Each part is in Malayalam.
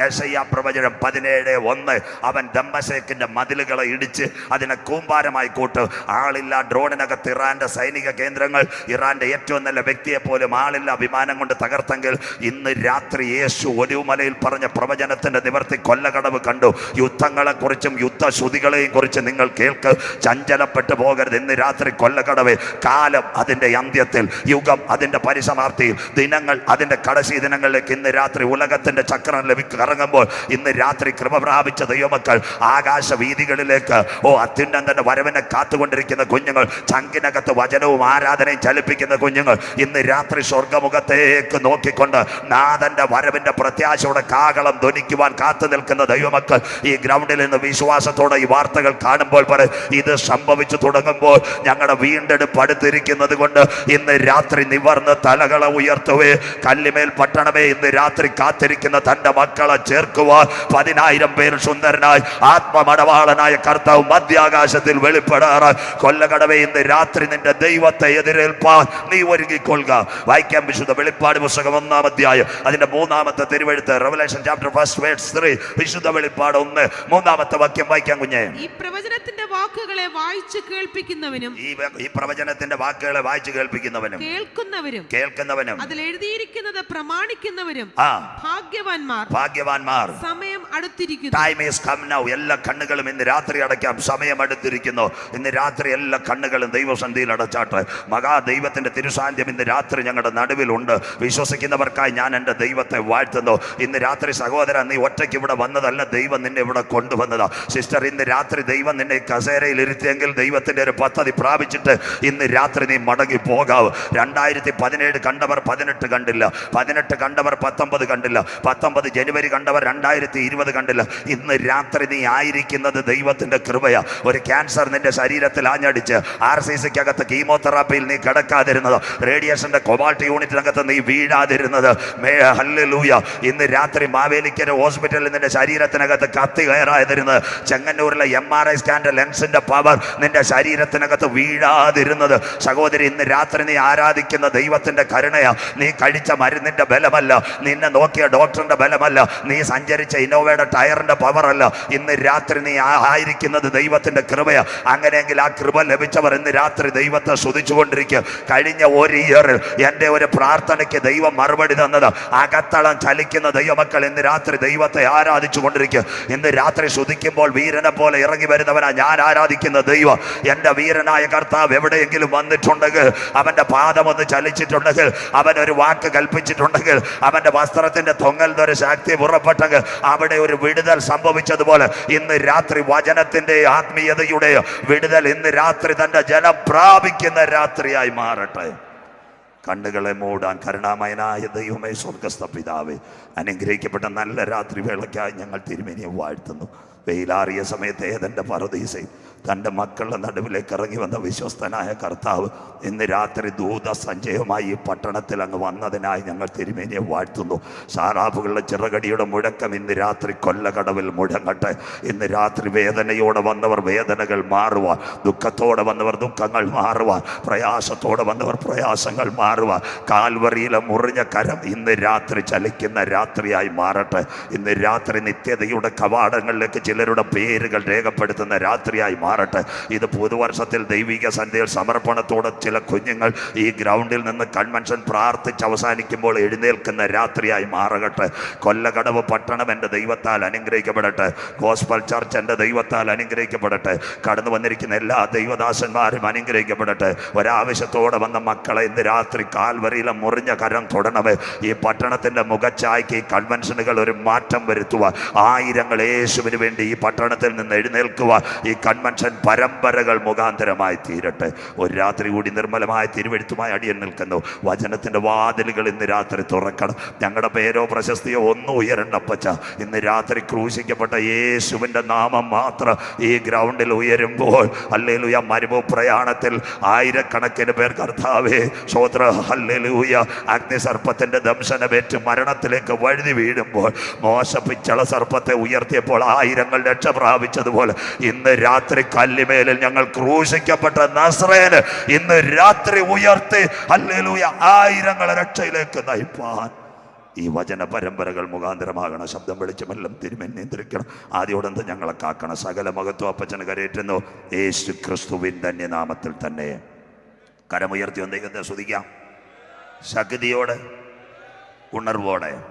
യശയ്യ പ്രവചനം പതിനേഴ് ഒന്ന്. അവൻ ദമ്പശേഖിന്റെ മതിലുകളെ ഇടിച്ച് അതിനെ കൂമ്പാരമായി കൂട്ട്. ആളില്ല ഡ്രോണിനകത്ത് ഇറാന്റെ സൈനിക കേന്ദ്രങ്ങൾ. ഇറാന്റെ ഏറ്റവും നല്ല വ്യക്തിയെ പോലും ആളില്ല വിമാനം കൊണ്ട് തകർത്തെങ്കിൽ ഇന്ന് രാത്രി യേശു ഒലിവുമലയിൽ പറഞ്ഞ പ്രവചനത്തിന്റെ നിവർത്തി കൊല്ലകടവ് കണ്ടു. യുദ്ധങ്ങളെക്കുറിച്ചും യുദ്ധശ്രുതികളെയും കുറിച്ച് നിങ്ങൾ കേൾക്ക്. ചഞ്ചലപ്പെട്ടു പോകരുത്. ഇന്ന് രാത്രി കൊല്ലകടവ്. കാലം അതിന്റെ അന്ത്യത്തിൽ. യുഗം അതിന്റെ പരിസമാപ്തിയിൽ. ദിനങ്ങൾ അതിന്റെ കടശി ദിനങ്ങളിലേക്ക് ഇന്ന് രാത്രി ഉലകത്തിന്റെ ചക്രം ലഭിക്ക ഇറങ്ങുമ്പോൾ ഇന്ന് രാത്രി കൃപ പ്രാപിച്ച ദൈവമക്കൾ ആകാശ വീതികളിലേക്ക് ഓ അത്യുന്നതന്റെ വരവിനെ കാത്തുകൊണ്ടിരിക്കുന്ന കുഞ്ഞുങ്ങൾ ചങ്കിനകത്ത് വചനവും ആരാധനയും ചലിപ്പിക്കുന്ന കുഞ്ഞുങ്ങൾ ഇന്ന് രാത്രി സ്വർഗമുഖത്തേക്ക് നോക്കിക്കൊണ്ട് നാഥന്റെ വരവിന്റെ പ്രത്യാശയുടെ കാകളം ധ്വനിക്കുവാൻ കാത്തു നിൽക്കുന്ന ദൈവമക്കൾ ഈ ഗ്രൗണ്ടിൽ നിന്ന് വിശ്വാസത്തോടെ ഈ വാർത്തകൾ കാണുമ്പോൾ പറയും ഇത് സംഭവിച്ചു തുടങ്ങുമ്പോൾ ഞങ്ങളുടെ വീണ്ടെടുപ്പ് അടുത്തിരിക്കുന്നത് കൊണ്ട് ഇന്ന് രാത്രി നിവർന്ന് തലകളെ ഉയർത്തുവേ കല്ലിമേൽ പട്ടണമേ ഇന്ന് രാത്രി കാത്തിരിക്കുന്ന തന്റെ മക്കളെ ചേർക്കുവാൻ പതിനായിരം പേർ സുന്ദരനായി ആത്മമടവാളനായ കർത്താവ് മധ്യാകാശത്തിൽ വെളിപ്പെടാറ് കൊല്ലകടവേ ഇന്ന് രാത്രി നിന്റെ ദൈവത്തെ എതിരേൽപ്പാൻ നീ ഒരുങ്ങിക്കൊള്ളുക. വായിക്കാൻ വിശുദ്ധ വെളിപ്പാട് പുസ്തകം ഒന്നാം അധ്യായം അതിന്റെ മൂന്നാമത്തെ തിരുവഴുത്ത് revelation chapter first word three വിശുദ്ധ വെളിപ്പാട് ഒന്ന് മൂന്നാമത്തെ വാക്യം വായിക്കാൻ കുഞ്ഞേ. ഈ പ്രവചനത്തിന്റെ വാക്കുകളെ വായിച്ചു കേൾപ്പിക്കുന്നവനും ഈ ഈ പ്രവചനത്തിന്റെ വാക്കുകളെ വായിച്ചു കേൾപ്പിക്കുന്നവനും കേൾക്കുന്നവരും കേൾക്കുന്നവനും. അതിൽ എഴുതിയിരിക്കുന്നത് പ്രമാണിക്കുന്നവരും ഭാഗ്യവാന്മാർ ഭാഗ്യവാന്മാർ. സമയം അടുത്തിരിക്കുന്നു. ടൈം ഈസ് കം നൗ എല്ലാ കണ്ണുകളും ഇന്ന് രാത്രി അടയ്ക്കാം. സമയം അടുത്തിരിക്കുന്നു. ഇന്ന് രാത്രി എല്ലാ കണ്ണുകളും ദൈവസന്ധിയിൽ അടച്ചാട്ട്. മഹാ ദൈവത്തിന്റെ തിരുസാന്നിധ്യം ഇന്ന് രാത്രി ഞങ്ങളുടെ നടുവിലുണ്ട്. വിശ്വസിക്കുന്നവർക്കായി ഞാൻ എന്റെ ദൈവത്തെ വാഴ്ത്തുന്നു. ഇന്ന് രാത്രി സഹോദരൻ നീ ഒറ്റയ്ക്ക് ഇവിടെ വന്നതല്ല ദൈവം നിന്നെ ഇവിടെ കൊണ്ടുവന്നതാ. സിസ്റ്റർ ഇന്ന് രാത്രി ദൈവം നിന്നെ കസേരയിൽ ഇരുത്തിയെങ്കിൽ ദൈവത്തിന്റെ ഒരു പദ്ധതി പ്രാപിച്ചിട്ട് ഇന്ന് രാത്രി നീ മടങ്ങി പോകാവ്. രണ്ടായിരത്തി പതിനേഴ് കണ്ടവർ പതിനെട്ട് കണ്ടില്ല. പതിനെട്ട് കണ്ടവർ പത്തൊമ്പത് കണ്ടില്ല. പത്തൊമ്പത് ജനുവരി കണ്ടവർ രണ്ടായിരത്തി ഇരുപത് കണ്ടില്ല. ഇന്ന് രാത്രി നീ ആയിരിക്കുന്നത് ദൈവത്തിന്റെ കൃപയാ. ഒരു ക്യാൻസർ നിന്റെ ശരീരത്തിൽ ആഞ്ഞടിച്ച് ആർ സി സിക്കകത്ത് കീമോതെറാപ്പിയിൽ നീ കിടക്കാതിരുന്നത് റേഡിയേഷന്റെ കൊബാൾട്ട് യൂണിറ്റിനകത്ത് നീ വീഴാതിരുന്നത്. May hallelujah. ഇന്ന് രാത്രി മാവേലിക്കര ഹോസ്പിറ്റലിൽ നിന്റെ ശരീരത്തിനകത്ത് കത്തി കയറാതിരുന്നത്. ചെങ്ങന്നൂരിലെ എം ആർ ഐ സ്കാന്റെ ലെൻസിന്റെ പവർ നിന്റെ ശരീരത്തിനകത്ത് വീഴാതിരുന്നത്. സഹോദരി ഇന്ന് രാത്രി നീ ആരാധിക്കുന്ന ദൈവത്തിന്റെ കരുണയാ. നീ കഴിച്ച മരുന്നിന്റെ ബലമല്ല. നിന്നെ നോക്കിയ ഡോക്ടറിന്റെ ബലമല്ല. നീ സഞ്ചരിച്ച ഇന്നോവയുടെ ടയറിന്റെ പവറല്ല ഇന്ന് രാത്രി നീ ആയിരിക്കുന്നത് ദൈവത്തിന്റെ കൃപയാ. അങ്ങനെയെങ്കിൽ ആ കൃപ ലഭിച്ചവർ ഇന്ന് രാത്രി ദൈവത്തെ സ്തുതിച്ചുകൊണ്ടിരിക്കുക കഴിഞ്ഞ ഒരു ഇയറിൽ എന്റെ ഒരു പ്രാർത്ഥനയ്ക്ക് ദൈവം മറുപടി തന്നത്. അകത്തളം ചലിക്കുന്ന ദൈവമക്കൾ ഇന്ന് രാത്രി ദൈവത്തെ ആരാധിച്ചു കൊണ്ടിരിക്കുക ഇന്ന് രാത്രി സ്തുതിക്കുമ്പോൾ വീരനെ പോലെ ഇറങ്ങി വരുന്നവനാ ഞാൻ ആരാധിക്കുന്ന ദൈവം. എന്റെ വീരനായ കർത്താവ് എവിടെയെങ്കിലും വന്നിട്ടുണ്ടെങ്കിൽ അവന്റെ പാദം ഒന്ന് ചലിച്ചിട്ടുണ്ടെങ്കിൽ അവൻ ഒരു വാക്ക് കൽപ്പിച്ചിട്ടുണ്ടെങ്കിൽ അവന്റെ വസ്ത്രത്തിന്റെ തൊങ്ങൽ ഒരു ശക്തി പുറപ്പെട്ടെങ്കിൽ അവിടെ ഒരു വിടുതൽ സംഭവിച്ചതുപോലെ ഇന്ന് രാത്രി വചനത്തിന്റെ ആത്മീയതയുടെ വിടുതൽ ഇന്ന് രാത്രി തന്റെ ജനം പ്രാപിക്കുന്ന രാത്രിയായി മാറട്ടെ. കണ്ണുകളെ മൂടാൻ കരുണാമയനായ ദൈവമേ സ്വർഗസ്ഥ പിതാവേ അനുഗ്രഹിക്കപ്പെട്ട നല്ല രാത്രി വേളയ്ക്കായി ഞങ്ങൾ തിരുമേനിയെ വാഴ്ത്തുന്നു. വെയിലാറിയ സമയത്ത് ഏതെന്റെ പറുദീസയും തന്റെ മക്കളുടെ നടുവിലേക്ക് ഇറങ്ങി വന്ന വിശ്വസ്തനായ കർത്താവ് ഇന്ന് രാത്രി ദൂത സഞ്ചയമായി ഈ പട്ടണത്തിൽ അങ്ങ് വന്നതിനായി ഞങ്ങൾ തിരുമേനിയെ വാഴ്ത്തുന്നു. സാറാഫുകളുടെ ചിറകടിയുടെ മുഴക്കം ഇന്ന് രാത്രി കൊല്ലകടവിൽ മുഴങ്ങട്ടെ. ഇന്ന് രാത്രി വേദനയോടെ വന്നവർ വേദനകൾ മാറുവാൻ ദുഃഖത്തോടെ വന്നവർ ദുഃഖങ്ങൾ മാറുവാൻ പ്രയാസത്തോടെ വന്നവർ പ്രയാസങ്ങൾ മാറുവാൻ. കാൽവറിയിലെ മുറിഞ്ഞ കരം ഇന്ന് രാത്രി ചലിക്കുന്ന രാത്രിയായി മാറട്ടെ. ഇന്ന് രാത്രി നിത്യതയുടെ കവാടങ്ങളിലേക്ക് ചിലരുടെ പേരുകൾ രേഖപ്പെടുത്തുന്ന രാത്രിയായി മാറട്ടെ. ഇത് പുതുവർഷത്തിൽ ദൈവിക സന്ധ്യയിൽ സമർപ്പണത്തോടെ ചില കുഞ്ഞുങ്ങൾ ഈ ഗ്രൗണ്ടിൽ നിന്ന് കൺവെൻഷൻ പ്രാർത്ഥിച്ച് അവസാനിക്കുമ്പോൾ എഴുന്നേൽക്കുന്ന രാത്രിയായി മാറട്ടെ കൊല്ലകടവ് പട്ടണം എന്റെ ദൈവത്താൽ അനുഗ്രഹിക്കപ്പെടട്ടെ. ഗോസ്ബൽ ചർച്ച് എന്റെ ദൈവത്താൽ അനുഗ്രഹിക്കപ്പെടട്ടെ. കടന്നു വന്നിരിക്കുന്ന എല്ലാ ദൈവദാസന്മാരും അനുഗ്രഹിക്കപ്പെടട്ടെ. ഒരാവശ്യത്തോടെ വന്ന മക്കളെ ഇന്ന് രാത്രി കാൽവരിയിലെ മുറിഞ്ഞ കരം തൊടണമേ. ഈ പട്ടണത്തിന്റെ മുഖച്ചായ്ക്ക് ഈ കൺവെൻഷനുകൾ ഒരു മാറ്റം വരുത്തുക ആയിരങ്ങൾ യേശുവിന് വേണ്ടി ഈ പട്ടണത്തിൽ നിന്ന് എഴുന്നേൽക്കുക ഈ കൺവെൻഷൻ പരമ്പരകൾ മുഖാന്തരമായി തീരട്ടെ. ഒരു രാത്രി കൂടി നിർമ്മലമായ തിരുവെഴുത്തുമായി അടിയൻ നിൽക്കുന്നു. വചനത്തിന്റെ വാതിലുകൾ ഇന്ന് രാത്രി തുറക്കണം. ഞങ്ങളുടെ പേരോ പ്രശസ്തിയോ ഒന്നും ഉയരണ്ടപ്പച്ച ഇന്ന് രാത്രി ക്രൂശിക്കപ്പെട്ട യേശുവിന്റെ നാമം മാത്രം ഈ ഗ്രൗണ്ടിൽ ഉയരുമ്പോൾ അല്ലേലൂയ മരുഭൂ പ്രയാണത്തിൽ ആയിരക്കണക്കിന് പേർ കർത്താവേ ശ്രോത്ര ഹല്ലേലൂയ അഗ്നിസർപ്പത്തിന്റെ ദംശനമേറ്റ് മരണത്തിലേക്ക് വഴുതി വീഴുമ്പോൾ മോശ സർപ്പത്തെ ഉയർത്തിയപ്പോൾ ആയിരങ്ങൾ രക്ഷ പ്രാപിച്ചതുപോലെ ഇന്ന് രാത്രി കല്ലിമേലിൽ ഞങ്ങൾ ക്രൂശിക്കപ്പെട്ട നസ്രേന് ഇന്ന് രാത്രി ഉയർത്തി അല്ലേലൂയ ആയിരങ്ങളെ രക്ഷയിലേക്ക് നയിപ്പാൻ. ഈ വചന പരമ്പരകൾ മുഖാന്തരമാകണം. ശബ്ദം വെളിച്ചമെല്ലാം തിരുമെൻ നിയന്ത്രിക്കണം. ആദ്യോടന്ത് ഞങ്ങളെ കാക്കണം. സകല മഹത്വ അപ്പച്ചന് കരയേറ്റുന്നു. യേശു ക്രിസ്തുവിൻ ധന്യനാമത്തിൽ തന്നെ. കരമുയർത്തി ഒന്ന് ദൈവത്തെ സ്തുതിക്കാം. ശക്തിയോടെ ഉണർവോടെ.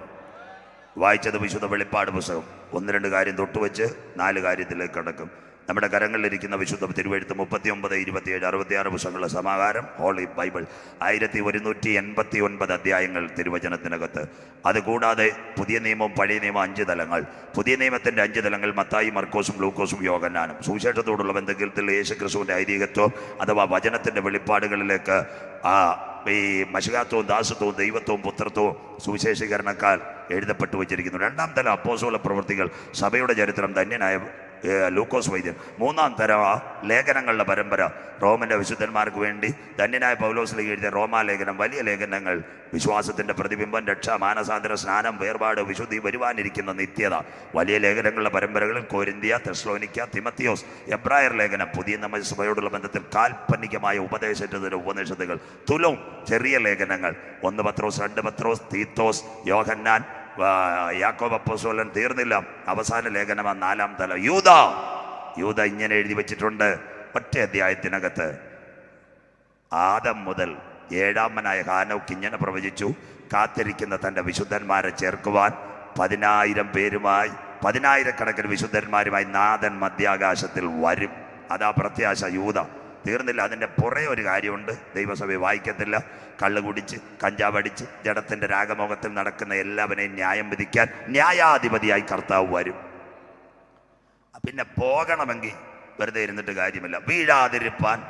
വായിച്ചത് വിശുദ്ധ വെളിപ്പാട് പുസ്തകം. ഒന്ന് രണ്ട് കാര്യം തൊട്ടുവെച്ച് നാല് കാര്യത്തിലേക്ക് കടക്കും. നമ്മുടെ കരങ്ങളിലിരിക്കുന്ന വിശുദ്ധ തിരുവഴുത്ത് മുപ്പത്തി ഒമ്പത് ഇരുപത്തിയേഴ് അറുപത്തിയാറ് പുസ്തകങ്ങളുടെ സമാഹാരം ഹോളി ബൈബിൾ ആയിരത്തി ഒരുന്നൂറ്റി എൺപത്തി ഒൻപത് അധ്യായങ്ങൾ തിരുവചനത്തിനകത്ത്. അതുകൂടാതെ പുതിയ നിയമവും പഴയ നിയമം അഞ്ച് തലങ്ങൾ. പുതിയ നിയമത്തിന്റെ അഞ്ച് തലങ്ങൾ മത്തായി മർക്കോസും ലൂക്കോസും യോഗനാനും സുവിശേഷത്തോടുള്ള ബന്ധത്തിൽ യേശു ക്രിസ്തുവിന്റെ ഐതിഹ്യത്വം അഥവാ വചനത്തിന്റെ വെളിപ്പാടുകളിലേക്ക് ആ ഈ മഷികാത്വവും ദാസത്വവും ദൈവത്വവും പുത്രത്വവും സുവിശേഷീകരണക്കാൽ എഴുതപ്പെട്ടു വച്ചിരിക്കുന്നു. രണ്ടാം തല അപ്പോസോല പ്രവൃത്തികൾ സഭയുടെ ചരിത്രം ധന്യനായ ലൂക്കോസ് വൈദ്യൻ മൂന്നാം തര ലേഖനങ്ങളുടെ പരമ്പര. റോമിന്റെ വിശുദ്ധന്മാർക്ക് വേണ്ടി ധന്യനായ പൗലോസിലേക്ക് എഴുതിയ റോമാലേഖനം വലിയ ലേഖനങ്ങൾ. വിശ്വാസത്തിന്റെ പ്രതിബിംബം രക്ഷ മാനസാന്തര സ്നാനം വേർപാട് വിശുദ്ധി വരുവാനിരിക്കുന്ന നിത്യത. വലിയ ലേഖനങ്ങളുടെ പരമ്പരകളിൽ കോരിന്തിയ തെസ്ലോനിക്ക തിമത്തിയോസ് എബ്രായർ ലേഖനം പുതിയ നമ്മൾ സഭയോടുള്ള ബന്ധത്തിൽ കാൽപ്പനികമായ ഉപദേശത്തിന്റെ ഉപനിഷത്തുകൾ തുലവും ചെറിയ ലേഖനങ്ങൾ. ഒന്ന് പത്രോസ് രണ്ട് പത്രോസ് തീത്തോസ് യോഹന്നാൻ യാക്കോബ് അപ്പോസോലൻ തീർന്നില്ല. അവസാന ലേഖനമാ നാലാം തല. യൂത യൂത ഇങ്ങനെ എഴുതി വെച്ചിട്ടുണ്ട് ഒറ്റ അധ്യായത്തിനകത്ത്. ആദം മുതൽ ഏഴാമനായ ഹാനോക്ക് ഇങ്ങനെ പ്രവചിച്ചു കാത്തിരിക്കുന്ന തന്റെ വിശുദ്ധന്മാരെ ചേർക്കുവാൻ പതിനായിരം പേരുമായി പതിനായിരക്കണക്കിന് വിശുദ്ധന്മാരുമായി നാഥൻ മധ്യാകാശത്തിൽ വരും. അതാ പ്രത്യാശ യൂത തീർന്നില്ല. അതിന്റെ പുറേ ഒരു കാര്യമുണ്ട്. ദൈവസഭ വായിക്കത്തില്ല. കള്ളു കുടിച്ച് കഞ്ചാവടിച്ച് ജഡത്തിന്റെ രാഗമോഹത്തിൽ നടക്കുന്ന എല്ലാവരെയും ന്യായം വിധിക്കാൻ ന്യായാധിപതിയായി കർത്താവ് വരും. പിന്നെ പോകണമെങ്കിൽ വെറുതെ ഇരുന്നിട്ട് കാര്യമില്ല. വീഴാതിരിപ്പാൻ.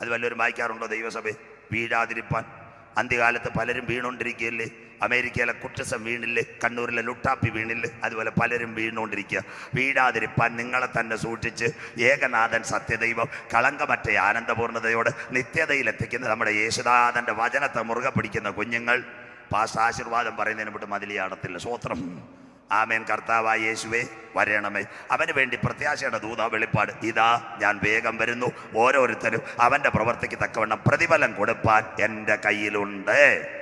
അത് വല്ലവരും വായിക്കാറുണ്ടോ ദൈവസഭ വീഴാതിരിപ്പാൻ. അന്ത്യകാലത്ത് പലരും വീണുകൊണ്ടിരിക്കുകയല്ലേ? അമേരിക്കയിലെ കുറ്റസം വീണില്ലേ? കണ്ണൂരിലെ ലുട്ടാപ്പി വീണില്ലേ? അതുപോലെ പലരും വീണുകൊണ്ടിരിക്കുക. വീഴാതിരിപ്പാൻ നിങ്ങളെ തന്നെ സൂക്ഷിച്ച് ഏകനാഥൻ സത്യദൈവം കളങ്കമറ്റ ആനന്ദപൂർണതയോട് നിത്യതയിലെത്തിക്കുന്ന നമ്മുടെ യേശുദാഥന്റെ വചനത്തെ മുറുകെ പിടിക്കുന്ന കുഞ്ഞുങ്ങൾ. പാസ് ആശീർവാദം പറയുന്നതിന് വിട്ട് മതിലിയാടത്തില്ല. സ്വോത്രം ആമേൻ കർത്താവായ യേശുവേ വരണമേ. അവന് വേണ്ടി പ്രത്യാശയുടെ ദൂത വെളിപ്പാട്. ഇതാ ഞാൻ വേഗം വരുന്നു. ഓരോരുത്തരും അവന്റെ പ്രവർത്തിക്ക് തക്കവണ്ണം പ്രതിഫലം കൊടുപ്പാൻ എന്റെ കയ്യിലുണ്ട്.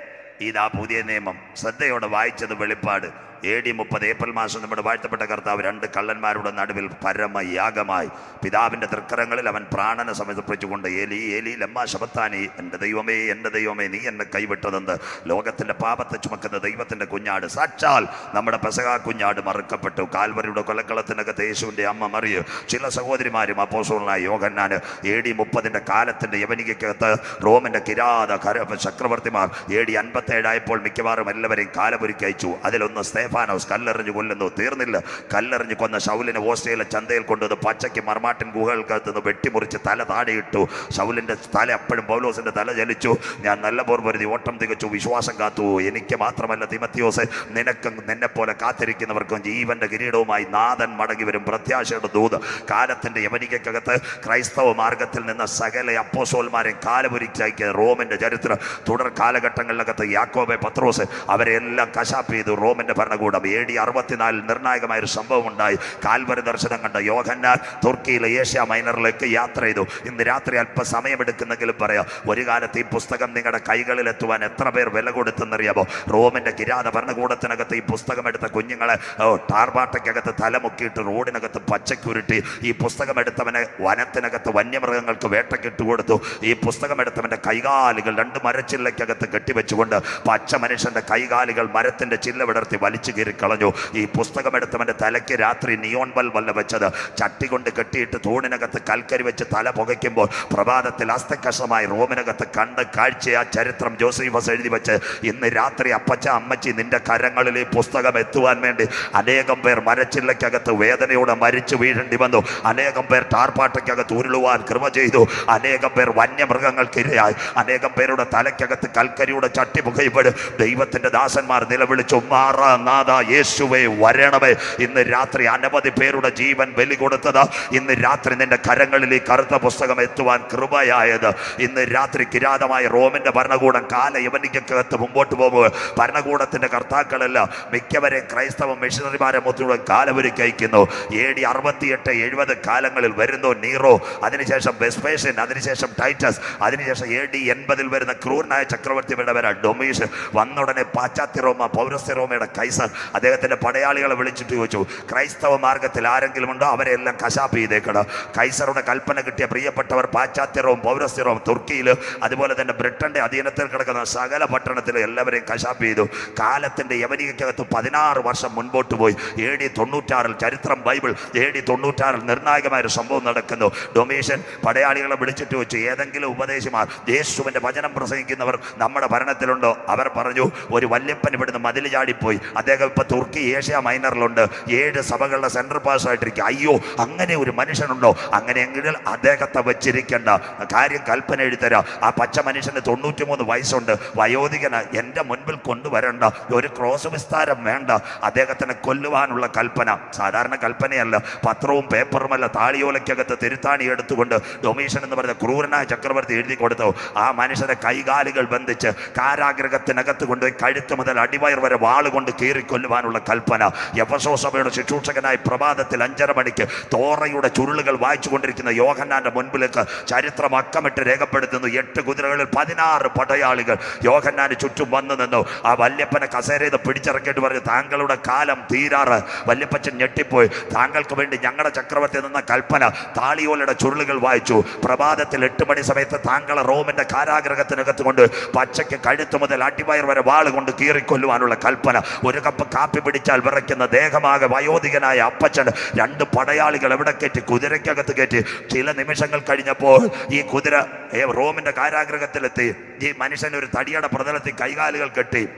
ഇതാ പുതിയ നിയമം. ശ്രദ്ധയോടെ വായിച്ചത് വെളിപ്പാട്. എ ഡി മുപ്പത് ഏപ്രിൽ മാസം നമ്മുടെ വാഴ്ത്തപ്പെട്ട കർത്താവ് രണ്ട് കള്ളന്മാരുടെ നടുവിൽ പരമയാഗമായി. പിതാവിന്റെ തൃക്കരങ്ങളിൽ അവൻ പ്രാണനെ സമർപ്പിച്ചുകൊണ്ട് ഏലി ഏലി ലമ്മ ശബത്താനി എന്റെ ദൈവമേ എന്റെ ദൈവമേ നീ എന്നെ കൈവിട്ടതെന്ന് ലോകത്തിന്റെ പാപത്തെ ചുമക്കുന്ന ദൈവത്തിന്റെ കുഞ്ഞാട്. സാക്ഷാൽ നമ്മുടെ പെസകാ കുഞ്ഞാട് മറുക്കപ്പെട്ടു. കാൽവരിയുടെ കൊലക്കളത്തിനകത്ത് യേശുവിന്റെ അമ്മ മറിയു. ചില സഹോദരിമാരും അപ്പോസോളനായ യോഗന്നാൻ എ ഡി മുപ്പതിന്റെ കാലത്തിന്റെ യവനികക്കകത്ത് റോമിന്റെ കിരാത ചക്രവർത്തിമാർ എ ഡി അൻപത്തേഴായപ്പോൾ മിക്കവാറും എല്ലാവരെയും കാലപുരിക്ക് അയച്ചു. അതിലൊന്ന് സ്തേഫാനോസ് കല്ലെറിഞ്ഞ് കൊല്ലുന്നു. തീർന്നില്ല. കല്ലെറിഞ്ഞ് കൊന്ന ശൗലിനെ ഓസ്ട്രേലിയ ചന്തയിൽ കൊണ്ടുവന്ന് പച്ചയ്ക്ക് മർമാട്ടിൻ ഗുഹകൾക്കകത്ത് നിന്ന് വെട്ടിമുറിച്ച് തല താഴെയിട്ടു. ശൗലിന്റെ തല അപ്പോഴും പൗലോസിന്റെ തല ചലിച്ചു ഞാൻ നല്ല പോർപരുതി ഓട്ടം തികച്ചു. വിശ്വാസം കാത്തു. എനിക്ക് മാത്രമല്ല തിമത്തിയോസ് നിനക്കും നിന്നെപ്പോലെ കാത്തിരിക്കുന്നവർക്കും ജീവന്റെ കിരീടവുമായി നാഥൻ മടങ്ങി വരും പ്രത്യാശയുടെ ദൂത്. കാലത്തിന്റെ യമനികക്കകത്ത് ക്രൈസ്തവ മാർഗത്തിൽ നിന്ന് സകല അപ്പോസോൽമാരെ കാലപുരിച്ചയക്കിയ റോമിന്റെ ചരിത്രം. തുടർ കാലഘട്ടങ്ങളിലകത്ത് യാക്കോബെ പത്രോസ് അവരെല്ലാം കശാപ്പ് ചെയ്തു. റോമിന്റെ ഭരണകൂടം എ ഡി അറുപത്തിനാലിൽ നിർണായകമായ ഒരു സംഭവം ഉണ്ടായി കാൽവരി ദർശനം കണ്ട യോഹന്നാൻ തുർക്കിയിലെ ഏഷ്യ മൈനറിലേക്ക് യാത്ര ചെയ്തു. ഇന്ന് രാത്രി അല്പസമയമെടുക്കുന്നെങ്കിലും പറയാം. ഒരു കാലത്ത് ഈ പുസ്തകം നിങ്ങളുടെ കൈകളിൽ എത്തുവാൻ എത്ര പേർ വില കൊടുത്തെന്നറിയാമോ? റോമിന്റെ കിരാത ഭരണകൂടത്തിനകത്ത് ഈ പുസ്തകം എടുത്ത കുഞ്ഞുങ്ങളെ ടാർബാട്ടയ്ക്കകത്ത് തലമുക്കിയിട്ട് റോഡിനകത്ത് പച്ചക്കുരുട്ടി ഈ പുസ്തകം എടുത്തവനെ വനത്തിനകത്ത് വന്യമൃഗങ്ങൾക്ക് വേട്ടക്കിട്ട് കൊടുത്തു. ഈ പുസ്തകം എടുത്തവന്റെ കൈകാലുകൾ രണ്ട് മരച്ചില്ലയ്ക്കകത്ത് കെട്ടിവെച്ചുകൊണ്ട് പച്ച മനുഷ്യന്റെ കൈകാലുകൾ മരത്തിന്റെ ചില്ല വിടർത്തി വലിച്ചു കീറി കളഞ്ഞു. ഈ പുസ്തകം എടുത്തവന്റെ തലയ്ക്ക് രാത്രി നിയോൺ ബൽബല്ല വെച്ചത്. ചട്ടി കൊണ്ട് കെട്ടിയിട്ട് തൂണിനകത്ത് കൽക്കരി വെച്ച് തല പുകയ്ക്കുമ്പോൾ പ്രഭാതത്തിൽ അസ്തക്കഷമായി റോമിനകത്ത് കണ്ട് കാഴ്ച ആ ചരിത്രം ജോസഫസ് എഴുതി വെച്ച്. ഇന്ന് രാത്രി അപ്പച്ച അമ്മച്ചി നിന്റെ കരങ്ങളിൽ ഈ പുസ്തകം എത്തുവാൻ വേണ്ടി അനേകം പേർ മരച്ചില്ലയ്ക്കകത്ത് വേദനയോടെ മരിച്ചു വീഴേണ്ടി വന്നു. അനേകം പേർ ടാർപ്പാട്ടയ്ക്കകത്ത് ഉരുളുവാൻ കൃപ ചെയ്തു. അനേകം പേർ വന്യമൃഗങ്ങൾക്കിരയായി. അനേകം പേരുടെ തലയ്ക്കകത്ത് കൽക്കരിയുടെ ചട്ടി പുകയപ്പെടും ദൈവത്തിന്റെ ദാസന്മാർ നിലവിളിച്ചു മാറാ നാഥ യേശുവേ വരണമേ. ഇന്ന് രാത്രി അനവധി പേരുടെ ജീവൻ ബലി കൊടുത്തത്. ഇന്ന് രാത്രി നിന്റെ കരങ്ങളിൽ ഈ കറുത്ത പുസ്തകം എത്തുവാൻ കൃപയായത്. ഇന്ന് രാത്രി കിരാതമായ റോമിന്റെ ഭരണകൂടം കാല യവനിക്കകത്ത് മുമ്പോട്ട് പോകുക. ഭരണകൂടത്തിന്റെ കർത്താക്കളല്ല മിക്കവരെ ക്രൈസ്തവ മിഷണറിമാരെ മൊത്തം കാലവരി അയക്കുന്നു. എ ഡി അറുപത്തിയെട്ട് എഴുപത് കാലങ്ങളിൽ വരുന്നു നീറോ. അതിനുശേഷം ബെസ്പേഷൻ അതിനുശേഷം ടൈറ്റസ് അതിനുശേഷം എ ഡി എൺപതിൽ വരുന്ന ക്രൂരനായ ചക്രവർത്തി വേണ്ടവരാണ് ഡൊമീഷ്. വന്നുടനെ പാശ്ചാത്യ റോമ പൗരസ്ത്യ റോമയുടെ കൈസർ. അദ്ദേഹത്തിന്റെ പടയാളികളെ വിളിച്ചിട്ട് ചോദിച്ചു ക്രൈസ്തവ മാർഗത്തിൽ ആരെങ്കിലും ഉണ്ടോ അവരെ എല്ലാം കശാപ്പ് ചെയ്തേക്കണം കൈസറുടെ കൽപ്പന കിട്ടിയ പ്രിയപ്പെട്ടവർ പാശ്ചാത്യറവും റോം തുർക്കിയിൽ അതുപോലെ തന്നെ ബ്രിട്ടന്റെ അധീനത്തിൽ കിടക്കുന്ന സകല പട്ടണത്തിൽ എല്ലാവരെയും കശാപ്പ് ചെയ്തു. കാലത്തിന്റെ യവനികയ്ക്കകത്ത് പതിനാറ് വർഷം മുൻപോട്ട് പോയി. എ ഡി തൊണ്ണൂറ്റാറിൽ ചരിത്രം ബൈബിൾ എ ഡി തൊണ്ണൂറ്റാറിൽ നിർണായകമായ ഒരു സംഭവം നടക്കുന്നു. ഡൊമീഷൻ പടയാളികളെ വിളിച്ചിട്ട് വെച്ചു ഏതെങ്കിലും ഉപദേശിമാർ യേശുവിന്റെ വചനം പ്രസംഗിക്കുന്നവർ നമ്മുടെ ഭരണത്തിലുണ്ടോ? അവർ പറഞ്ഞു ഒരു വല്യപ്പൻ ഇവിടുന്ന് മതിൽ ചാടിപ്പോയി. അദ്ദേഹം ഇപ്പൊ തുർക്കി ഏഷ്യ മൈനറിലുണ്ട്. ഏഴ് സഭകളുടെ സെൻട്രൽ പാസ് ആയിട്ടിരിക്കുക അയ്യോ അങ്ങനെ ഒരു മനുഷ്യനുണ്ടോ? അങ്ങനെയെങ്കിൽ അദ്ദേഹത്തെ വെച്ചിരിക്കേണ്ട. കാര്യം കൽപ്പന എഴുതരാ ആ പച്ച മനുഷ്യന് തൊണ്ണൂറ്റിമൂന്ന് വയസ്സുണ്ട്. വയോധികന് എന്റെ മുൻപിൽ കൊണ്ടുവരേണ്ട. ഒരു ക്രോസ് വിസ്താരം വേണ്ട. അദ്ദേഹത്തിനെ കൊല്ലുവാനുള്ള കൽപ്പന. സാധാരണ കൽപ്പനയല്ല. പത്രവും പേപ്പറുമല്ല താളിയോലയ്ക്കകത്ത് തിരുത്താണി എടുത്തുകൊണ്ട് ഡൊമീഷൻ എന്ന് പറഞ്ഞ ക്രൂരനായ ചക്രവർത്തി എഴുതി കൊടുത്തു. ആ മനുഷ്യന്റെ കൈകാലുകൾ ബന്ധിച്ച് കാരാഗ്രഹത്തിനകത്ത് കൊണ്ടുപോയി കഴുത്ത് മുതൽ അടിവയർ വരെ വാളുകൊണ്ട് കീറിക്കൊല്ലുവാനുള്ള കൽപ്പന. യവസോ സഭയുടെ ശുശ്രൂഷകനായി പ്രഭാതത്തിൽ അഞ്ചര മണിക്ക് തോറയുടെ ചുരുളുകൾ വായിച്ചുകൊണ്ടിരിക്കുന്ന യോഹന്നാന്റെ മുൻപിലേക്ക് ചരിത്രം അക്കമിട്ട് രേഖപ്പെടുത്തുന്നു. എട്ട് കുതിരകളിൽ പതിനാറ് പടയാളികൾ യോഹന്നാന് ചുറ്റും വന്നു നിന്നു. ആ വല്യപ്പനെ കസേരയിൽ പിടിച്ചിറക്കിയിട്ട് പറഞ്ഞു താങ്കളുടെ കാലം തീരാറ്. വല്യപ്പച്ചൻ ഞെട്ടിപ്പോയി. താങ്കൾക്ക് വേണ്ടി ഞങ്ങളുടെ ചക്രവർത്തി നിന്ന കൽപ്പന. താളിയോലയുടെ ചുരുളുകൾ വായിച്ചു. പ്രഭാതത്തിൽ എട്ട് മണി സമയത്ത് താങ്കളെ റോമിന്റെ കാരാഗ്രഹത്തിനകത്ത് കൊണ്ട് പച്ചയ്ക്ക് കഴുത്ത് മുതൽ അടിവയർ വരെ വാൾ കൊണ്ട് കീറിക്കൊല്ലുവാനുള്ള കൽപ്പന. ഒരു കപ്പ് കാപ്പി പിടിച്ചാൽ വിറയ്ക്കുന്ന ദേഹമാകെ വയോധികനായ അപ്പച്ചൻ രണ്ട് പടയാളികൾ എവിടെ കയറ്റി കുതിരയ്ക്കകത്ത് കയറ്റി? ചില നിമിഷങ്ങൾ കഴിഞ്ഞപ്പോൾ ഈ കുതിര റോമിന്റെ കാരാഗ്രഹത്തിലെത്തി. ഈ മനുഷ്യൻ ഒരു തടിയുടെ പ്രതലത്തിൽ കൈകാലുകൾ കെട്ടി.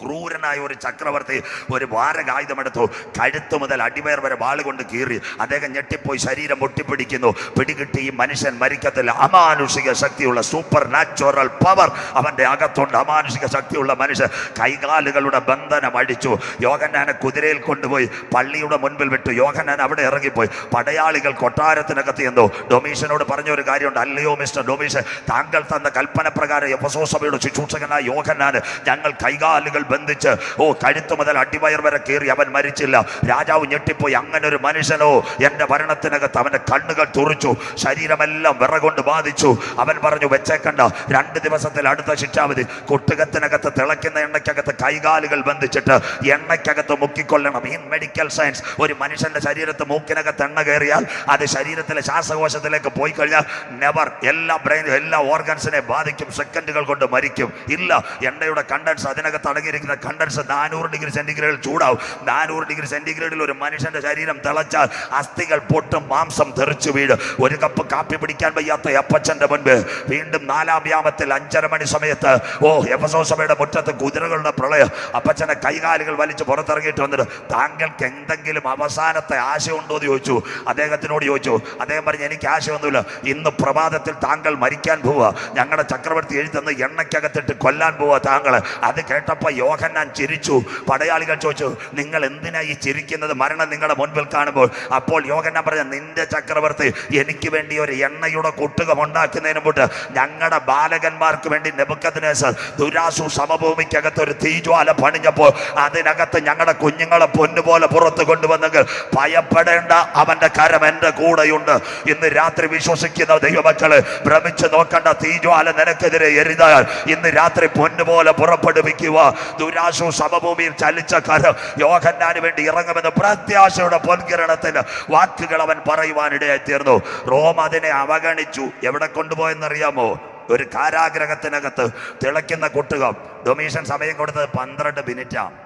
ക്രൂരനായ ഒരു ചക്രവർത്തി ഒരു വാരകായുധമെടുത്തു. കഴുത്ത് മുതൽ അടിവയർ വരെ വാളുകൊണ്ട് കീറി. അദ്ദേഹം ഞെട്ടിപ്പോയി ശരീരം ഒട്ടിപ്പിടിക്കുന്നു പിടികിട്ടി ഈ മനുഷ്യൻ മരിക്കത്തില്ല. അമാനുഷിക ശക്തിയുള്ള സൂപ്പർ നാച്ചുറൽ പവർ അവന്റെ അകത്തുണ്ട്. അമാനുഷിക ശക്തിയുള്ള മനുഷ്യൻ കൈകാലുകളുടെ ബന്ധനം അടിച്ചു. യോഹന്നാനെ കുതിരയിൽ കൊണ്ടുപോയി പള്ളിയുടെ മുൻപിൽ വിട്ടു. യോഗനാൻ അവിടെ ഇറങ്ങിപ്പോയി. പടയാളികൾ കൊട്ടാരത്തിനകത്ത് എന്തോ ഡൊമീഷനോട് പറഞ്ഞ ഒരു കാര്യമുണ്ട്. അല്ലയോ മിസ്റ്റർ ഡൊമീഷൻ താങ്കൾ തന്ന കൽപ്പന പ്രകാരം എപ്പസോ സഭയുടെ ശുശ്രൂഷകനായ യോഹന്നാന് ഞങ്ങൾ കൈകാലുകൾ ബന്ധിച്ച് ഓ കഴുത്ത് മുതൽ അടിവയർ വരെ കയറി അവൻ മരിച്ചില്ല. രാജാവ് ഞെട്ടിപ്പോയി. അങ്ങനെ ഒരു മനുഷ്യനോ എന്റെ ഭരണത്തിനകത്ത് അവന്റെ കണ്ണുകൾ തുറിച്ചു ശരീരമെല്ലാം വിറകൊണ്ട് ബാധിച്ചു. അവൻ പറഞ്ഞു വെച്ചേക്കണ്ട രണ്ട് ദിവസത്തിൽ അടുത്ത ശിക്ഷാവിധി. കൊട്ടുകത്തിനകത്ത് തിളയ്ക്കുന്ന എണ്ണയ്ക്കകത്ത് കൈകാലുകൾ ബന്ധിച്ചിട്ട് എണ്ണയ്ക്കകത്ത് മുക്കിക്കൊള്ളണം ഈ മെഡിക്കൽ സയൻസ് ഒരു മനുഷ്യന്റെ ശരീരത്ത് മൂക്കിനകത്ത് എണ്ണ കയറിയാൽ അത് ശരീരത്തിലെ ശ്വാസകോശത്തിലേക്ക് പോയി കഴിഞ്ഞാൽ നെവർ എല്ലാ ബ്രെയിൻ എല്ലാ ഓർഗൻസിനെ ബാധിക്കും. സെക്കൻഡുകൾ കൊണ്ട് മരിക്കും. ഇല്ല എണ്ണയുടെ കണ്ടൻസ് അതിനകത്ത് അടങ്ങിയിരിക്കുന്ന കണ്ടൻസ് നാനൂറ് ഡിഗ്രി സെന്റിഗ്രേഡിൽ ചൂടാവും. നാനൂറ് ഡിഗ്രി സെന്റിഗ്രേഡിൽ ഒരു മനുഷ്യന്റെ ശരീരം തിളച്ചാൽ അസ്ഥികൾ പൊട്ടും മാംസം തെറിച്ചു വീഴും. ഒരു കപ്പ് കാപ്പി പിടിക്കാൻ വയ്യാത്ത അപ്പച്ചന്റെ മുൻപ് വീണ്ടും നാലാം വ്യാമത്തിൽ അഞ്ചര മണി സമയത്ത് ഓ എഫസോ സഭയുടെ മുറ്റത്ത് കുതിരകളുടെ പ്രളയം. അപ്പച്ചനെ കൈകാലുകൾ വലിച്ച് പുറത്തിറങ്ങിയിട്ട് വന്നിട്ട് താങ്കൾക്ക് എന്തെങ്കിലും അവസാനത്തെ ആശയമുണ്ടോ എന്ന് ചോദിച്ചു. അദ്ദേഹത്തിനോട് ചോദിച്ചു. അദ്ദേഹം പറഞ്ഞു എനിക്ക് ആശയമൊന്നുമില്ല. ഇന്ന് പ്രഭാതത്തിൽ താങ്കൾ മരിക്കാൻ പോവുക. ഞങ്ങളുടെ ചക്രവർത്തി എഴുതുന്ന എണ്ണയ്ക്കകത്തിട്ട് കൊല്ലാൻ പോവുക താങ്കൾ അത് കേട്ടപ്പോൾ യോഹന്നാൻ ചിരിച്ചു. പടയാളികൾ ചോദിച്ചു നിങ്ങൾ എന്തിനാ ഈ ചിരിക്കുന്നത്? മരണം നിങ്ങളുടെ മുൻപിൽ കാണുമ്പോൾ. അപ്പോൾ യോഹന്നാൻ പറഞ്ഞ നിന്റെ ചക്രവർത്തി എനിക്ക് വേണ്ടി ഒരു എണ്ണയുടെ കുട്ടുകം ഉണ്ടാക്കുന്നതിന് മുട്ട് ഞങ്ങളുടെ ബാലകന്മാർക്ക് വേണ്ടി നെബുക്കദ്നേസർ ദുരാസു സമഭൂമിക്കകത്ത് ഒരു തീജ്വാല പണിഞ്ഞപ്പോൾ അതിനകത്ത് ഞങ്ങളുടെ കുഞ്ഞുങ്ങളെ പൊന്നുപോലെ പുറത്ത് കൊണ്ടുവന്നെങ്കിൽ ഭയപ്പെടേണ്ട അവന്റെ കരം എന്റെ കൂടെയുണ്ട്. ഇന്ന് രാത്രി വിശ്വസിക്കുന്ന ദൈവമക്കൾ ഭ്രമിച്ച് നോക്കേണ്ട തീജ്വാല നിനക്കെതിരെ എരിതാൽ ഇന്ന് രാത്രി പൊന്നുപോലെ പുറപ്പെടുവിക്കുക ദുരാശു സമഭൂമിയിൽ ചലിച്ച കര യോഹന്നാന് വേണ്ടി ഇറങ്ങുമെന്ന് പ്രത്യാശയുടെ പൊൻകിരണത്തിൽ വാക്കുകൾ അവൻ പറയുവാനിടയായി തീർന്നു റോം അതിനെ അവഗണിച്ചു. എവിടെ കൊണ്ടുപോയെന്നറിയാമോ? ഒരു കാരാഗ്രഹത്തിനകത്ത് തിളയ്ക്കുന്ന കുട്ടുകം. ഡൊമീഷൻ സമയം കൊടുത്തത് പന്ത്രണ്ട് മിനിറ്റാണ്.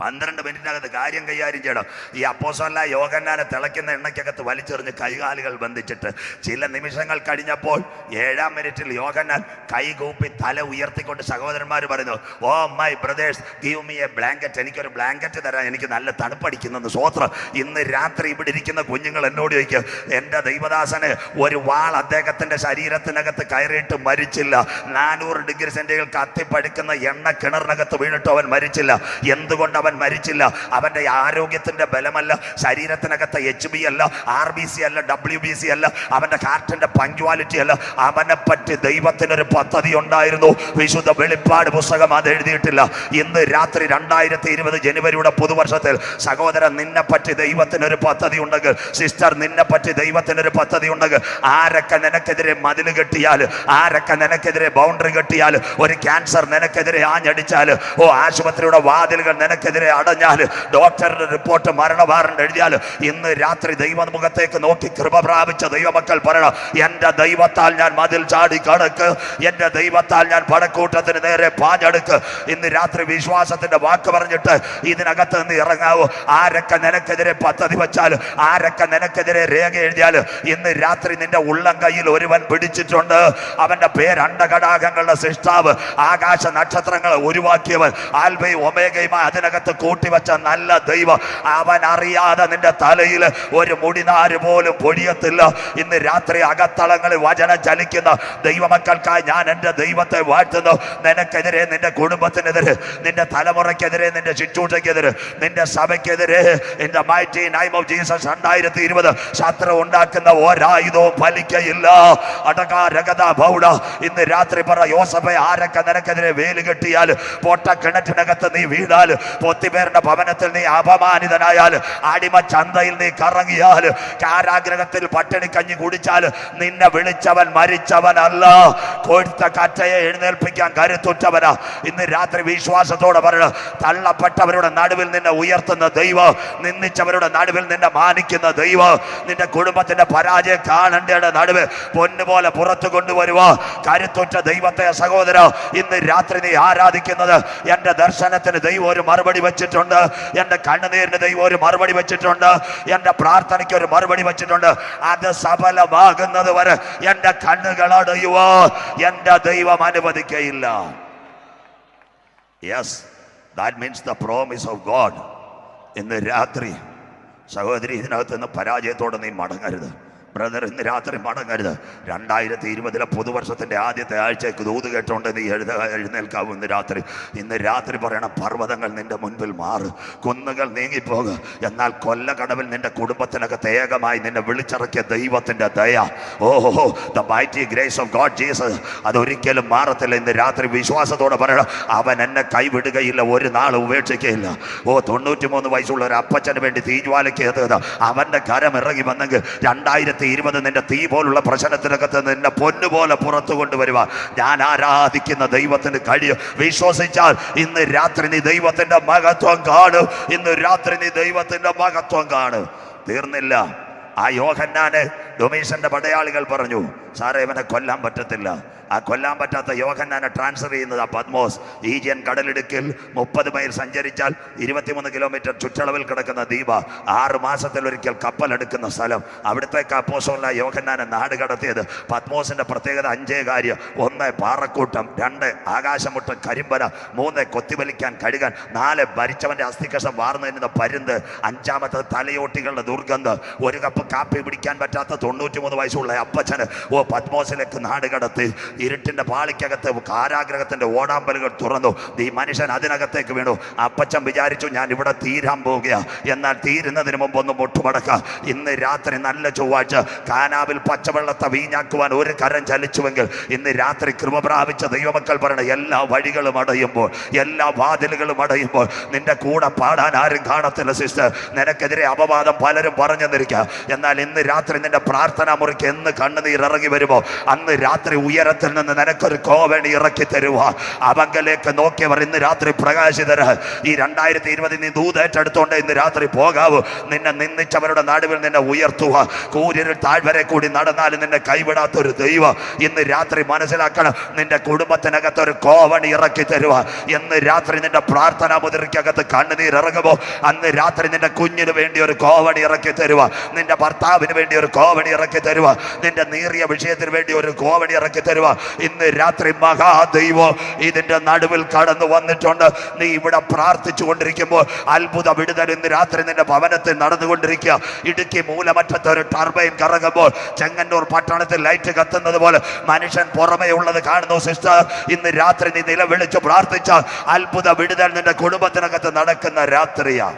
പന്ത്രണ്ട് മിനിറ്റിനകത്ത് കാര്യം കൈകാര്യം ചെയ്യണം. ഈ അപ്പോസല്ല യോഗന്നാനെ തിളയ്ക്കുന്ന എണ്ണയ്ക്കകത്ത് വലിച്ചെറിഞ്ഞ് കൈകാലുകൾ ബന്ധിച്ചിട്ട് ചില നിമിഷങ്ങൾ കഴിഞ്ഞപ്പോൾ ഏഴാം മിനിറ്റിൽ യോഗന്നാൻ കൈകൂപ്പി തല ഉയർത്തിക്കൊണ്ട് സഹോദരന്മാർ പറയുന്നു ഓ my brothers give me a blanket. എനിക്കൊരു ബ്ലാങ്കറ്റ് തരാൻ എനിക്ക് നല്ല തണുപ്പടിക്കുന്നെന്ന് സ്വോത്രം ഇന്ന് രാത്രി ഇവിടെ ഇരിക്കുന്ന കുഞ്ഞുങ്ങൾ എന്നോട് ചോദിക്കും എന്റെ ദൈവദാസന് ഒരു വാൾ അദ്ദേഹത്തിന്റെ ശരീരത്തിനകത്ത് കയറിയിട്ട് മരിച്ചില്ല. നാനൂറ് ഡിഗ്രി സെന്റുകൾ കത്തിപ്പടുക്കുന്ന എണ്ണ കിണറിനകത്ത് വീണിട്ട് അവൻ മരിച്ചില്ല. എന്തുകൊണ്ട് അവൻ മരിച്ചില്ല. അവന്റെ ആരോഗ്യത്തിന്റെ ബലമല്ല ശരീരത്തിനകത്തെ എച്ച് ബി അല്ല ആർ ബി സി അല്ല ഡബ്ല്യു ബി സി അല്ല അവന്റെ ഹാർട്ടിന്റെ പങ്ക്വാലിറ്റി അല്ല. അവനെ പറ്റി ദൈവത്തിനൊരു പദ്ധതി ഉണ്ടായിരുന്നു. വിശുദ്ധ വെളിപ്പാട് പുസ്തകം അത് എഴുതിയിട്ടില്ല. ഇന്ന് രാത്രി രണ്ടായിരത്തി ഇരുപത് ജനുവരിയുടെ പുതുവർഷത്തിൽ സഹോദരൻ നിന്നെ പറ്റി ദൈവത്തിനൊരു പദ്ധതി ഉണ്ടെങ്കിൽ സിസ്റ്റർ നിന്നെ പറ്റി ദൈവത്തിനൊരു പദ്ധതി ഉണ്ടെങ്കിൽ ആരൊക്കെ നിനക്കെതിരെ മതിൽ കെട്ടിയാൽ ആരൊക്കെ നിനക്കെതിരെ ബൗണ്ടറി കെട്ടിയാൽ ഒരു ക്യാൻസർ നിനക്കെതിരെ ആഞ്ഞടിച്ചാൽ ഓ ആശുപത്രിയുടെ വാതിലുകൾ നിനക്കെതിരെ അടഞ്ഞാൽ ഡോക്ടറുടെ റിപ്പോർട്ട് മരണവാറണ്ട് എഴുതിയാൽ ഇന്ന് രാത്രി ദൈവമുഖത്തേക്ക് നോക്കി കൃപ പ്രാപിച്ച ദൈവമക്കൾ പറയണം എന്റെ ദൈവത്താൽ ഞാൻ മതിൽ ചാടി കണക്ക് എന്റെ ദൈവത്താൽ ഞാൻ പടക്കൂട്ടത്തിന് നേരെ പാഞ്ഞെടുക്ക്. ഇന്ന് രാത്രി വിശ്വാസത്തിന്റെ വാക്ക് പറഞ്ഞിട്ട് ഇതിനകത്ത് നിന്ന് ഇറങ്ങാവൂ. ആരൊക്കെ നിനക്കെതിരെ പദ്ധതി വെച്ചാൽ ആരൊക്കെ നിനക്കെതിരെ രേഖ എഴുതിയാൽ ഇന്ന് രാത്രി നിന്റെ ഉള്ളം കയ്യിൽ ഒരുവൻ പിടിച്ചിട്ടുണ്ട്. അവന്റെ പേര് അണ്ടകടാകങ്ങളുടെ സൃഷ്ടാവ് ആകാശ നക്ഷത്രങ്ങളെ ഉരുവാക്കിയവൻ ആൽബയും ഒമേഗയുമായി അതിനകത്ത് കൂട്ടിവെച്ച നല്ല ദൈവം. അവൻ അറിയാതെ നിന്റെ തലയിൽ ഒരു മുടിനാര് പോലും പൊടിയത്തില്ല ഇന്ന് രാത്രി അകത്തളങ്ങളിൽ വചനം ചലിക്കുന്ന ദൈവമക്കൾക്കായി ഞാൻ എന്റെ ദൈവത്തെ വാഴ്ത്തുന്നു. നിനക്കെതിരെ നിന്റെ കുടുംബത്തിനെതിരെ നിന്റെ തലമുറയ്ക്കെതിരെ നിന്റെ ശുശ്രൂഷയ്ക്കെതിരെ നിന്റെ സഭയ്ക്കെതിരെ എന്റെ മൈറ്റി നൈം ഓഫ് ജീസസ് രണ്ടായിരത്തി ഇരുപത് ശത്രു ഉണ്ടാക്കുന്ന ഒരായുധവും ഫലിക്കയില്ല. അടകാ രഗത ബൗഡ ഇന്ന് രാത്രി പറ യോസഭ ആരൊക്കെ നിനക്കെതിരെ വേൽ കെട്ടിയാൽ പൊട്ട കിണറ്റിനകത്ത് നീ വീണാൽ പൊത്തിപേരുടെ ഭവനത്തിൽ നീ അപമാനിതനായാൽ അടിമ ചന്തയിൽ നീ കറങ്ങിയാൽ കാരാഗ്രഹത്തിൽ പട്ടിണി കഞ്ഞി കുടിച്ചാൽ നിന്നെ വിളിച്ചവൻ മരിച്ചവനല്ല. കൊഴുത്ത കറ്റയെ എഴുന്നേൽപ്പിക്കാൻ കരുത്തുറ്റവനാ. ഇന്ന് രാത്രി വിശ്വാസത്തോടെ പറയണം തള്ളപ്പെട്ടവരുടെ നടുവിൽ നിന്നെ ഉയർത്തുന്ന ദൈവം നിന്ദിച്ചവരുടെ നടുവിൽ നിന്നെ മാനിക്കുന്ന ദൈവം നിന്റെ കുടുംബത്തിന്റെ പരാജയം കാണേണ്ടയുടെ നടുവ് പൊന്നുപോലെ പുറത്തു കൊണ്ടുവരുവ. കരുത്തുറ്റ ദൈവത്തെ സഹോദര ഇന്ന് രാത്രി നീ ആരാധിക്കുന്നത്? എന്റെ ദർശനത്തിന് ദൈവം ഒരു മറുപടി വെച്ചിട്ടുണ്ട്. എന്റെ കണ്ണുനീരിന് ദൈവം ഒരു മറുപടി വെച്ചിട്ടുണ്ട്. എന്റെ പ്രാർത്ഥനയ്ക്ക് ഒരു മറുപടി വെച്ചിട്ടുണ്ട്. അത് സഫലമാകുന്നത് വരെ എന്റെ കണ്ണുകൾ അടയുവോ? എന്റെ ദൈവം അനുവദിക്കയില്ല. Yes that means the promise of God ഇന്ന് രാത്രി സഹോദരി ഇതിനകത്ത് നിന്ന് പരാജയത്തോടെ നീ മടങ്ങരുത്. ബ്രദർ ഇന്ന് രാത്രി മടങ്ങരുത്. രണ്ടായിരത്തി ഇരുപതിലെ പുതുവർഷത്തിന്റെ ആദ്യത്തെ ആഴ്ചയ്ക്ക് ദൂത് കേട്ടോണ്ട് നീ എഴുത എഴുന്നേൽക്കാവും ഇന്ന് രാത്രി. ഇന്ന് രാത്രി പറയണം പർവതങ്ങൾ നിന്റെ മുൻപിൽ മാറും. കുന്നുകൾ നീങ്ങിപ്പോകുക എന്നാൽ കൊല്ലക്കടവിൽ നിന്റെ കുടുംബത്തിനകത്ത് ഏകമായി നിന്നെ വിളിച്ചിറക്കിയ ദൈവത്തിന്റെ ദയ. ഓഹോ the mighty grace of God Jesus അതൊരിക്കലും മാറത്തില്ല. ഇന്ന് രാത്രി വിശ്വാസത്തോടെ പറയണം അവൻ എന്നെ കൈവിടുകയില്ല ഒരു നാൾ ഉപേക്ഷിക്കുകയില്ല ഓ തൊണ്ണൂറ്റി മൂന്ന് വയസ്സുള്ള ഒരു അപ്പച്ചന് വേണ്ടി തീജ്വാലയ്ക്ക് എത്തുക. അവന്റെ കരം ഇറങ്ങി വന്നെങ്കിൽ രണ്ടായിരത്തി ഇരുപത് നിന്റെ തീ പോലുള്ള പ്രശ്നത്തിനകത്ത് നിന്നെ പൊന്നുപോലെ പുറത്തു കൊണ്ടുവരുക ഞാൻ ആരാധിക്കുന്ന ദൈവത്തിന് കഴിയും. വിശ്വസിച്ചാൽ ഇന്ന് രാത്രി നീ ദൈവത്തിന്റെ മഹത്വം കാണും. ഇന്ന് രാത്രി നീ ദൈവത്തിന്റെ മഹത്വം കാണും. തീർന്നില്ല. ആ യോഹന്നാന് ഡൊമീഷന്റെ പടയാളികൾ പറഞ്ഞു സാറേ ഇവനെ കൊല്ലാൻ പറ്റത്തില്ല. ആ കൊല്ലാൻ പറ്റാത്ത യോഹന്നാനെ ട്രാൻസ്ഫർ ചെയ്യുന്നത് ആ പത്മോസ്. ഈജിയൻ കടലിടുക്കിൽ മുപ്പത് മൈൽ സഞ്ചരിച്ചാൽ ഇരുപത്തിമൂന്ന് കിലോമീറ്റർ ചുറ്റളവിൽ കിടക്കുന്ന ദ്വീപ ആറ് മാസത്തിൽ ഒരിക്കൽ കപ്പലെടുക്കുന്ന സ്ഥലം. അവിടുത്തേക്ക് അപ്പോസോല യോഹന്നാനെ നാട് കടത്തിയത്. പത്മോസിന്റെ പ്രത്യേകത അഞ്ചേ കാര്യം. ഒന്ന് പാറക്കൂട്ടം രണ്ട് ആകാശമുട്ട കരിമ്പന മൂന്ന് കൊത്തിവലിക്കാൻ കഴുകാൻ നാല് ഭരിച്ചവന്റെ അസ്ഥികഷം വാർന്നു നിന്ന പരുന്ത് അഞ്ചാമത്തെ തലയോട്ടികളുടെ ദുർഗന്ധം. ഒരു കപ്പ് കാപ്പി പിടിക്കാൻ പറ്റാത്ത തൊണ്ണൂറ്റി മൂന്ന് വയസ്സുള്ള അപ്പച്ചന് ഓ പത്മോസിലേക്ക് നാട് കടത്തി. ഇരുട്ടിന്റെ പാളിക്കകത്ത് കാരാഗ്രഹത്തിന്റെ ഓടാമ്പലുകൾ തുറന്നു. ഈ മനുഷ്യൻ അതിനകത്തേക്ക് വീണു. അപ്പച്ചൻ വിചാരിച്ചു ഞാൻ ഇവിടെ തീരാൻ പോവുക എന്നാൽ തീരുന്നതിന് മുമ്പ് ഒന്ന് മുട്ടുമടക്ക. ഇന്ന് രാത്രി നല്ല ചൊവ്വാഴ്ച. കാനാവിൽ പച്ചവെള്ളത്തെ വീഞ്ഞാക്കുവാൻ ഒരു കരം ചലിച്ചുവെങ്കിൽ ഇന്ന് രാത്രി കൃപ പ്രാപിച്ച ദൈവമക്കൾ പറയണ എല്ലാ വഴികളും അടയുമ്പോൾ എല്ലാ വാതിലുകളും അടയുമ്പോൾ നിന്റെ കൂടെ പാടാൻ ആരും കാണത്തില്ല സിസ്റ്റർ. നിനക്കെതിരെ അപവാദം പലരും പറഞ്ഞു എന്നാൽ ഇന്ന് രാത്രി നിന്റെ പ്രാർത്ഥനാ മുറിക്ക് എന്ന് കണ്ണുനീർ ഇറങ്ങി വരുമോ? അന്ന് രാത്രി ഉയരത്തിൽ നിന്ന് നിനക്കൊരു കോവണി ഇറക്കി തരുക അവങ്കലേക്ക് നോക്കിയവർ ഇന്ന് രാത്രി പ്രകാശിതര. ഈ രണ്ടായിരത്തി ഇരുപതിൽ നീ ദൂതേറ്റെടുത്തോണ്ട് ഇന്ന് രാത്രി പോകാവൂ. നിന്നെ നിന്ദിച്ചവരുടെ നടുവിൽ നിന്നെ ഉയർത്തുക കൂര്യരിൽ താഴ്വരെ കൂടി നടന്നാലും നിന്നെ കൈവിടാത്തൊരു ദൈവം. ഇന്ന് രാത്രി മനസ്സിലാക്കണം നിന്റെ കുടുംബത്തിനകത്ത് ഒരു കോവണി ഇറക്കി തരുക എന്ന് രാത്രി നിന്റെ പ്രാർത്ഥനാ മുദ്രയ്ക്കകത്ത് കണ്ണുനീർ ഇറങ്ങുമോ? അന്ന് രാത്രി നിന്റെ കുഞ്ഞിന് വേണ്ടി ഒരു കോവണി ഇറക്കി തരുക നിന്റെ ഭർത്താവിന് വേണ്ടി ഒരു കോവണി ഇറക്കി തരുക നിന്റെ നീറിയ വിഷയത്തിന് വേണ്ടി ഒരു കോവണി ഇറക്കി തരുക ഇന്ന് രാത്രി മഹാദൈവം ഇതിന്റെ നടുവിൽ കടന്നു വന്നിട്ടുണ്ട്. നീ ഇവിടെ പ്രാർത്ഥിച്ചു കൊണ്ടിരിക്കുമ്പോൾ അത്ഭുത വിടുതൽ ഇന്ന് രാത്രി നിന്റെ ഭവനത്തിൽ നടന്നുകൊണ്ടിരിക്കുക. ഇടുക്കി മൂലമറ്റത്തെ ഒരു ടർബൈൻ കറങ്ങുമ്പോൾ ചെങ്ങന്നൂർ പട്ടണത്തിൽ ലൈറ്റ് കത്തുന്നത് പോലെ മനുഷ്യൻ പുറമേ ഉള്ളത് കാണുന്നു സിസ്റ്റർ. ഇന്ന് രാത്രി നീ നിലവിളിച്ച് പ്രാർത്ഥിച്ചാൽ അത്ഭുത വിടുതൽ നിന്റെ കുടുംബത്തിനകത്ത് നടക്കുന്ന രാത്രിയാ.